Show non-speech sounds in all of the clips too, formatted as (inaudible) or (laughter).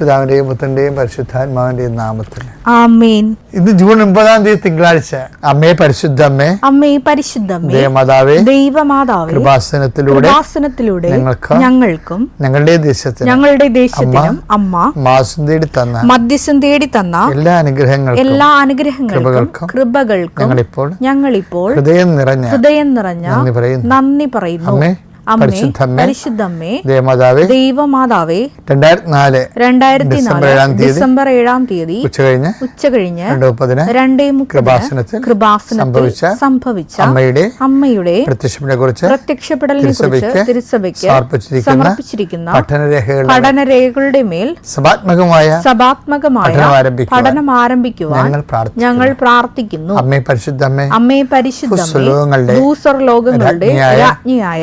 പിതാവിന്റെയും പുത്രന്റെയും പരിശുദ്ധാത്മാവിന്റെയും നാമത്തിൽ. ആമേൻ. ഇന്ന് ജൂൺ ഒമ്പതാം തീയതി തിങ്കളാഴ്ച. അമ്മേ പരിശുദ്ധ അമ്മേ അമ്മേ പരിശുദ്ധമ്മേ. ദേവമാതാവേ ദൈവമാതാവേ കൃപാസനത്തിലൂടെ കൃപാസനത്തിലൂടെ ഞങ്ങൾക്ക് ഞങ്ങൾക്കും ഞങ്ങളുടെ ദേശത്തിന് ഞങ്ങളുടെ ദേശത്തിനും അമ്മ മാസം തേടി തന്ന മധ്യസ്ഥം തേടി തന്ന എല്ലാ അനുഗ്രഹങ്ങൾക്കും എല്ലാ അനുഗ്രഹങ്ങൾക്കും കൃപകൾക്കും ഞങ്ങളിപ്പോൾ ഞങ്ങളിപ്പോൾ ഹൃദയം നിറഞ്ഞ ഹൃദയം നിറഞ്ഞ നന്ദി പറയുന്നു. നന്ദി പറയുന്നു. പരിശുദ്ധമ്മേ ദേവമാതാവേ ദൈവമാതാവേ രണ്ടായിരത്തി നാല് രണ്ടായിരത്തി ഡിസംബർ ഏഴാം തീയതി ഡിസംബർ ഏഴാം ഉച്ച കഴിഞ്ഞ് ഉച്ച കഴിഞ്ഞ് രണ്ട് മുപ്പതിന് രണ്ടേ കൃപാസനത്തിൽ സംഭവിച്ച സംഭവിച്ച അമ്മയുടെ അമ്മയുടെ പ്രത്യക്ഷപ്പെടെ കുറിച്ച് പ്രത്യക്ഷപ്പെടലിനെ കുറിച്ച് തിരുസഭയ്ക്ക് സമർപ്പിച്ചിരിക്കുന്ന പഠനരേഖകളുടെ മേൽ സഭാത്മകമായ സഭാത്മകമായ പഠനം ആരംഭിക്കുവാൻ ഞങ്ങൾ പ്രാർത്ഥിക്കുന്നു. അമ്മയെ പരിശുദ്ധമ്മേ അമ്മേ പരിശുദ്ധ അമ്മേ അമ്മേ പരിശുദ്ധമേ ഭൂസ്വലോകങ്ങളുടെ ഭൂസർ ലോകങ്ങളുടെ രാജ്ഞിയായ രാജ്ഞിയായ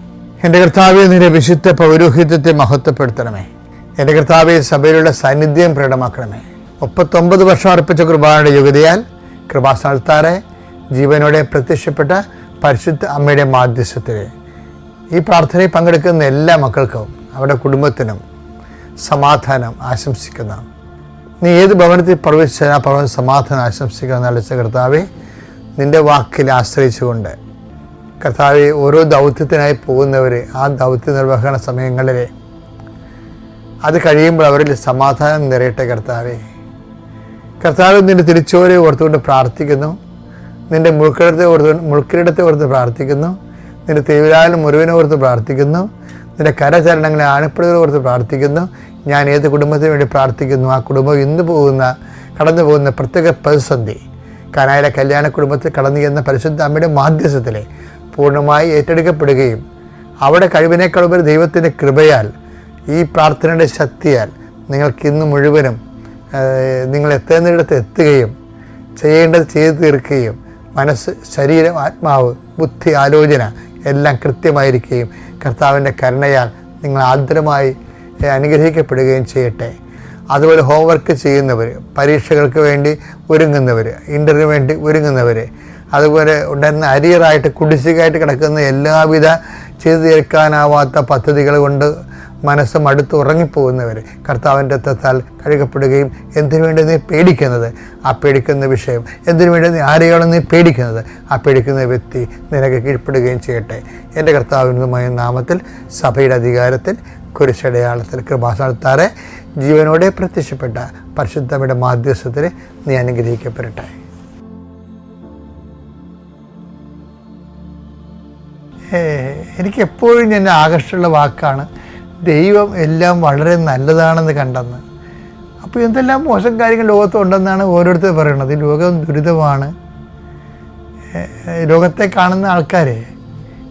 എന്റെ കർത്താവെ നിന്റെ വിശുദ്ധ പൗരോഹിത്യത്തെ മഹത്വപ്പെടുത്തണമേ. എന്റെ കർത്താവെ സഭയിലുള്ള സാന്നിധ്യം പ്രകടമാക്കണമേ. മുപ്പത്തൊമ്പത് വർഷം അർപ്പിച്ച കുർബാനയുടെ യോഗ്യതയാൽ കൃപാസ്ഥാനത്താറെ ജീവനോടെ പ്രത്യക്ഷപ്പെട്ട പരിശുദ്ധ അമ്മയുടെ മാധ്യസ്ഥത്തിൽ ഈ പ്രാർത്ഥനയിൽ പങ്കെടുക്കുന്ന എല്ലാ മക്കൾക്കും അവരുടെ കുടുംബത്തിനും സമാധാനം ആശംസിക്കുന്ന. നീ ഏത് ഭവനത്തിൽ പ്രവേശിച്ചാൽ ആ ഭവന സമാധാനം ആശംസിക്കുന്ന അളിച്ച കർത്താവെ നിന്റെ വാക്കിൽ ആശ്രയിച്ചുകൊണ്ട് കർത്താവെ ഓരോ ദൗത്യത്തിനായി പോകുന്നവർ ആ ദൗത്യ നിർവഹണ സമയങ്ങളിൽ അത് കഴിയുമ്പോൾ അവരിൽ സമാധാനം നിറയട്ടെ കർത്താവെ. കർത്താവ് നിന്റെ തിരിച്ചോരെ ഓർത്തുകൊണ്ട് പ്രാർത്ഥിക്കുന്നു. നിന്റെ മുൾക്കിടത്തെ ഓർത്ത് മുഴുക്കിടത്തെ ഓർത്ത് പ്രാർത്ഥിക്കുന്നു. നിന്റെ തീവ്രാലും മുറിവിനെ ഓർത്ത് പ്രാർത്ഥിക്കുന്നു. നിന്റെ കരചരണങ്ങളെ ആണിപ്പടികളെ ഓർത്ത് പ്രാർത്ഥിക്കുന്നു. ഞാൻ ഏത് കുടുംബത്തിന് വേണ്ടി പ്രാർത്ഥിക്കുന്നു? ആ കുടുംബം ഇന്ന് പോകുന്ന കടന്നു പോകുന്ന പ്രത്യേക പ്രതിസന്ധി. കനായിലെ കല്യാണ കുടുംബത്തിൽ കടന്നു ചെന്ന പരിശുദ്ധ അമ്മയുടെ മാധ്യസ്ഥത്തിൽ പൂർണമായി ഏറ്റെടുക്കപ്പെടുകയും അവിടെ കഴിവിനേക്കാളുപരി ദൈവത്തിന്റെ കൃപയാൽ ഈ പ്രാർത്ഥനയുടെ ശക്തിയാൽ നിങ്ങൾക്ക് ഇന്ന് മുഴുവനും നിങ്ങൾ എത്തേണ്ടിടത്ത് എത്തുകയും ചെയ്യേണ്ടത് ചെയ്തു തീർക്കുകയും മനസ്സ് ശരീരം ആത്മാവ് ബുദ്ധി ആലോചന എല്ലാം കൃത്യമായിരിക്കുകയും കർത്താവിന്റെ കരുണയാൽ നിങ്ങൾ ആദരമായി അനുഗ്രഹിക്കപ്പെടുകയും ചെയ്യട്ടെ. അതുപോലെ ഹോംവർക്ക് ചെയ്യുന്നവർ പരീക്ഷകൾക്ക് വേണ്ടി ഒരുങ്ങുന്നവർ ഇന്റർവ്യൂ വേണ്ടി ഒരുങ്ങുന്നവർ അതുപോലെ ഉണ്ടായിരുന്ന അരിയറായിട്ട് കുടിശ്ശികയായിട്ട് കിടക്കുന്ന എല്ലാവിധ ചെയ്തു തീർക്കാനാവാത്ത പദ്ധതികൾ കൊണ്ട് മനസ്സ് മടുത്ത് ഉറങ്ങിപ്പോകുന്നവർ കർത്താവിന്റെ തത്താൽ കഴുകപ്പെടുകയും എന്തിനു വേണ്ടി നീ പേടിക്കുന്നത്? ആ പേടിക്കുന്ന വിഷയം. എന്തിനു വേണ്ടി നീ ആരെയാണ് നീ പേടിക്കുന്നത്? ആ പേടിക്കുന്ന വ്യക്തി നിനക്ക് കീഴ്പ്പെടുകയും ചെയ്യട്ടെ. എന്റെ കർത്താവിനുമായ നാമത്തിൽ സഭയുടെ അധികാരത്തിൽ കുരിശടയാളത്തിൽ കൃപാസ്ഥാനത്താറെ ജീവനോടെ പ്രത്യക്ഷപ്പെട്ട പരിശുദ്ധമിയുടെ മാധ്യസ്ഥത്തിൽ നീ അനുഗ്രഹിക്കപ്പെടട്ടെ. എനിക്ക് എപ്പോഴും ഞാൻ ആകർഷമുള്ള വാക്കാണ് ദൈവം എല്ലാം വളരെ നല്ലതാണെന്ന് കണ്ടെന്ന്. അപ്പോൾ എന്തെല്ലാം മോശം കാര്യങ്ങൾ ലോകത്തുണ്ടെന്നാണ് ഓരോരുത്തർ പറയുന്നത്. ലോകം ദുരിതമാണ്. ലോകത്തെ കാണുന്ന ആൾക്കാരെ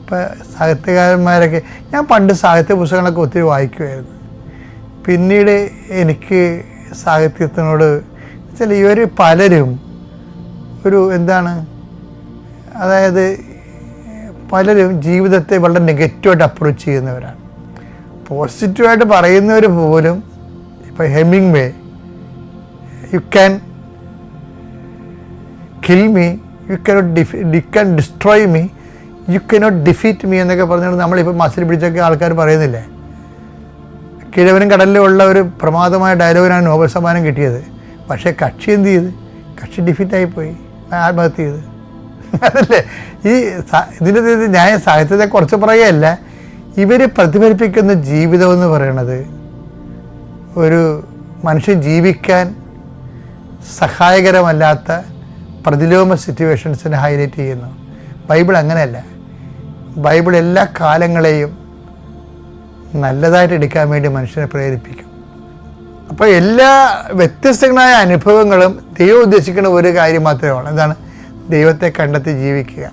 ഇപ്പോൾ സാഹിത്യകാരന്മാരൊക്കെ ഞാൻ പണ്ട് സാഹിത്യ പുസ്തകങ്ങളൊക്കെ ഒത്തിരി വായിക്കുമായിരുന്നു പിന്നീട് എനിക്ക് സാഹിത്യത്തിനോട് ചില ഇവർ പലരും ഒരു എന്താണ് അതായത് പലരും ജീവിതത്തെ വളരെ നെഗറ്റീവായിട്ട് അപ്രോച്ച് ചെയ്യുന്നവരാണ്. പോസിറ്റീവായിട്ട് പറയുന്നവർ പോലും ഇപ്പോൾ Hemingway you can kill me you cannot defy you can destroy me you cannot defeat me എന്നൊക്കെ പറഞ്ഞുകൊണ്ട് നമ്മളിപ്പോൾ മസിൽ പിടിച്ചൊക്കെ ആൾക്കാർ പറയുന്നില്ലേ? കിഴവനും കടലിലും ഉള്ള ഒരു പ്രമാദമായ ഡയലോഗിനാണ് നോബൽ സമ്മാനം കിട്ടിയത്. പക്ഷേ കക്ഷി എന്ത് ചെയ്ത്? കക്ഷി ഡിഫീറ്റായിപ്പോയി ആത്മഹത്യ ചെയ്ത്. അതല്ലേ? ഈ ഇതിന്റെ ന്യായ സാഹിത്യത്തെ കുറച്ച് പറയുകയല്ല. ഇവർ പ്രതിഫലിപ്പിക്കുന്ന ജീവിതം എന്ന് പറയണത് ഒരു മനുഷ്യൻ ജീവിക്കാൻ സഹായകരമല്ലാത്ത പ്രതിലോമ സിറ്റുവേഷൻസിനെ ഹൈലൈറ്റ് ചെയ്യുന്നു. ബൈബിൾ അങ്ങനെയല്ല. ബൈബിൾ എല്ലാ കാലങ്ങളെയും നല്ലതായിട്ട് എടുക്കാൻ വേണ്ടി മനുഷ്യനെ പ്രേരിപ്പിക്കും. അപ്പോൾ എല്ലാ വ്യത്യസ്തങ്ങളായ അനുഭവങ്ങളും ദൈവം ഉദ്ദേശിക്കുന്ന ഒരു കാര്യം മാത്രമേ ഉള്ളൂ. എന്താണ്? ദൈവത്തെ കണ്ടെത്തി ജീവിക്കുക.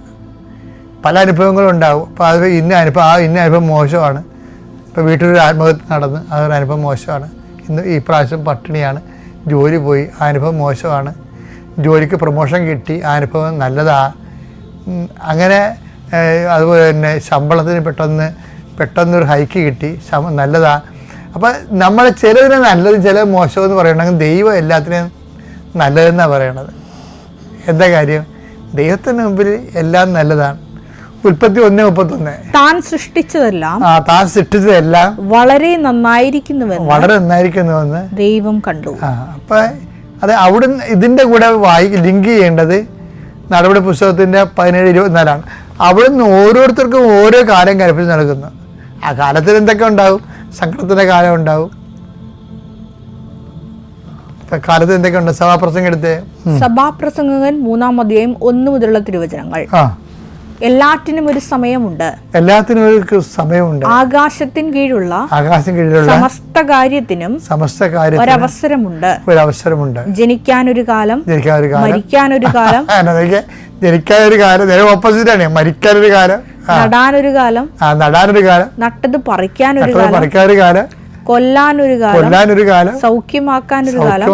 പല അനുഭവങ്ങളും ഉണ്ടാവും. അപ്പോൾ അത് ഇന്ന അനുഭവം ആ ഇന്ന അനുഭവം മോശമാണ്. ഇപ്പോൾ വീട്ടിലൊരു ആത്മഹത്യ നടന്ന് അതൊരു അനുഭവം മോശമാണ്. ഇന്ന് ഈ പ്രാവശ്യം പട്ടിണിയാണ്. ജോലി പോയി ആ അനുഭവം മോശമാണ്. ജോലിക്ക് പ്രൊമോഷൻ കിട്ടി ആ അനുഭവം നല്ലതാ. അങ്ങനെ അതുപോലെ തന്നെ ശമ്പളത്തിന് പെട്ടെന്ന് പെട്ടെന്നൊരു ഹൈക്ക് കിട്ടി ശമ നല്ലതാ. അപ്പം നമ്മൾ ചിലതിനെ നല്ലതും ചില മോശമെന്ന് പറയണമെങ്കിൽ ദൈവം എല്ലാത്തിനെയും നല്ലതെന്നാണ് പറയണത്. എന്താ കാര്യം? ദൈവത്തിന് മുമ്പിൽ എല്ലാം നല്ലതാണ്. ഉൽപ്പത്തി ഒന്ന് മുപ്പത്തൊന്ന്. താൻ സൃഷ്ടിച്ചതെല്ലാം ആ താൻ സൃഷ്ടിച്ചതെല്ലാം വളരെ നന്നായിരിക്കുന്നുവെന്ന് വളരെ നന്നായിരിക്കുന്നുവെന്ന് ദൈവം കണ്ടു. ആ അപ്പം അത് അവിടെ ഇതിന്റെ കൂടെ വായി ലിങ്ക് ചെയ്യേണ്ടത് നടപടി പുസ്തകത്തിന്റെ പതിനേഴ് ഇരുപത്തിനാലാണ്. അവിടെ നിന്ന് ഓരോരുത്തർക്കും ഓരോ കാലം കൽപ്പിച്ച് നൽകുന്നു ആ കാലത്തിൽ എന്തൊക്കെ ഉണ്ടാവും? സങ്കടത്തിന്റെ കാലം ഉണ്ടാവും. ഇപ്പം കാലത്ത് എന്തൊക്കെ ഉണ്ട് സഭാപ്രസംഗം എടുത്ത്? സഭാപ്രസംഗകൻ മൂന്നാം അധ്യായം ഒന്ന് മുതലുള്ള തിരുവചനങ്ങൾ. എല്ലാറ്റിനും ഒരു സമയമുണ്ട്. എല്ലാത്തിനും ഒരു സമയമുണ്ട്. ആകാശത്തിൻ കീഴുള്ള ആകാശം കീഴിലുള്ള സമസ്ത കാര്യത്തിനും സമസ്ത കാര്യത്തിൽ ഒരവസരമുണ്ട്. ഒരു അവസരമുണ്ട് ജനിക്കാനൊരു കാലം ജനിക്കാൻ ഒരു കാലം. മരിക്കാൻ ഒരു കാലം (laughs) ജനിക്കാൻ ഒരു കാലം നേരെ മരിക്കാൻ ഒരു കാലം. നടാനൊരു കാലം. നടാനൊരു കാലം. നട്ടത് പറിക്കാൻ ഒരു കാലം. പറിക്കാനൊരു കാലം. കൊല്ലാനൊരു കാലം കൊല്ലാനൊരു കാലം സൗഖ്യമാക്കാനൊരു കാലം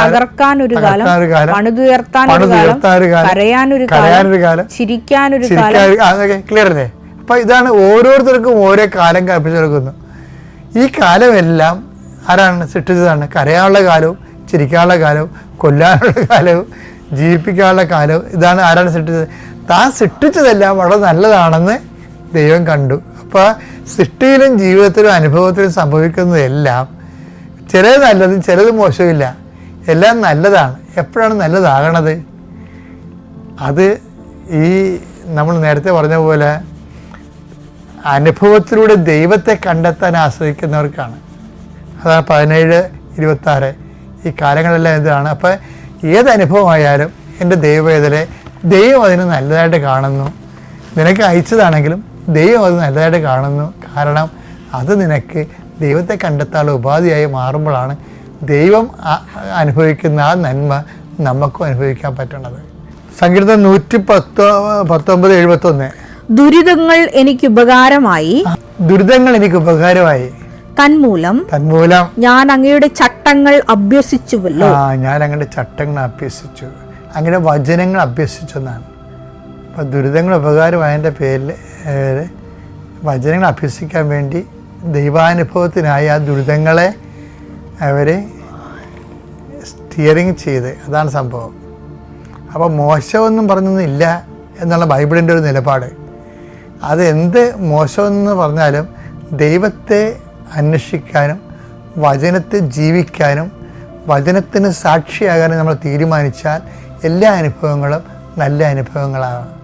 തകർക്കാനൊരു കാലം കാലം പണിതുയർത്താനൊരു കരയാനൊരു കരയാനൊരു കാലം ചിരിക്കാനൊരു കാലം. ക്ലിയർ അല്ലേ? അപ്പൊ ഇതാണ് ഓരോരുത്തർക്കും ഓരോ കാലം കൽപ്പിച്ചു കൊടുക്കുന്നു ഈ കാലമെല്ലാം ആരാണ് സൃഷ്ടിച്ചതാണ്? കരയാനുള്ള കാലവും ചിരിക്കാനുള്ള കാലവും കൊല്ലാനുള്ള കാലവും ജീവിപ്പിക്കാനുള്ള കാലവും ഇതാണ് ആരാണ് സൃഷ്ടിച്ചത്? താൻ സൃഷ്ടിച്ചതെല്ലാം വളരെ നല്ലതാണെന്ന് ദൈവം കണ്ടു. അപ്പോൾ സൃഷ്ടിയിലും ജീവിതത്തിലും അനുഭവത്തിലും സംഭവിക്കുന്നതെല്ലാം ചിലത് നല്ലതും ചിലത് മോശമില്ല എല്ലാം നല്ലതാണ്. എപ്പോഴാണ് നല്ലതാകണത്? അത് ഈ നമ്മൾ നേരത്തെ പറഞ്ഞ പോലെ അനുഭവത്തിലൂടെ ദൈവത്തെ കണ്ടെത്താൻ ആശ്രയിക്കുന്നവർക്കാണ് അതാണ് പതിനേഴ് ഇരുപത്താറ്. ഈ കാലങ്ങളെല്ലാം എന്താണ് അപ്പം ഏത് അനുഭവമായാലും എന്റെ ദൈവവേദനെ ദൈവം അതിന് നല്ലതായിട്ട് കാണുന്നു. നിനക്ക് അയച്ചതാണെങ്കിലും ദൈവം അത് നല്ലതായിട്ട് കാണുന്നു. കാരണം അത് നിനക്ക് ദൈവത്തെ കണ്ടെത്താനുള്ള ഉപാധിയായി മാറുമ്പോഴാണ് ദൈവം അനുഭവിക്കുന്ന ആ നന്മ നമുക്കും അനുഭവിക്കാൻ പറ്റണത് സങ്കീർത്തനം നൂറ്റി പത്ത് പത്തൊമ്പത് എഴുപത്തൊന്ന്. ദുരിതങ്ങൾ എനിക്ക് ഉപകാരമായി. ദുരിതങ്ങൾ എനിക്ക് ഉപകാരമായി. തന്മൂലം. തന്മൂലം. ഞാൻ അങ്ങയുടെ ചട്ടങ്ങൾ അഭ്യസിച്ചുവല്ലോ. ആ ഞാൻ അങ്ങയുടെ ചട്ടങ്ങൾ അഭ്യസിച്ചു. അങ്ങയുടെ വചനങ്ങൾ അഭ്യസിച്ചു എന്നാണ്. അപ്പോൾ ദുരിതങ്ങൾ ഉപകാരമായതിന്റെ പേരിൽ വചനങ്ങൾ അഭ്യസിക്കാൻ വേണ്ടി ദൈവാനുഭവത്തിനായി ആ ദുരിതങ്ങളെ അവർ സ്റ്റിയറിങ് ചെയ്ത്. അതാണ് സംഭവം. അപ്പോൾ മോശമൊന്നും പറഞ്ഞൊന്നും ഇല്ല എന്നുള്ള ബൈബിളിന്റെ ഒരു നിലപാട്. അത് എന്ത് മോശമെന്ന് പറഞ്ഞാലും ദൈവത്തെ അന്വേഷിക്കാനും വചനത്തെ ജീവിക്കാനും വചനത്തിന് സാക്ഷിയാകാനും നമ്മൾ തീരുമാനിച്ചാൽ എല്ലാ അനുഭവങ്ങളും നല്ല അനുഭവങ്ങളാകാം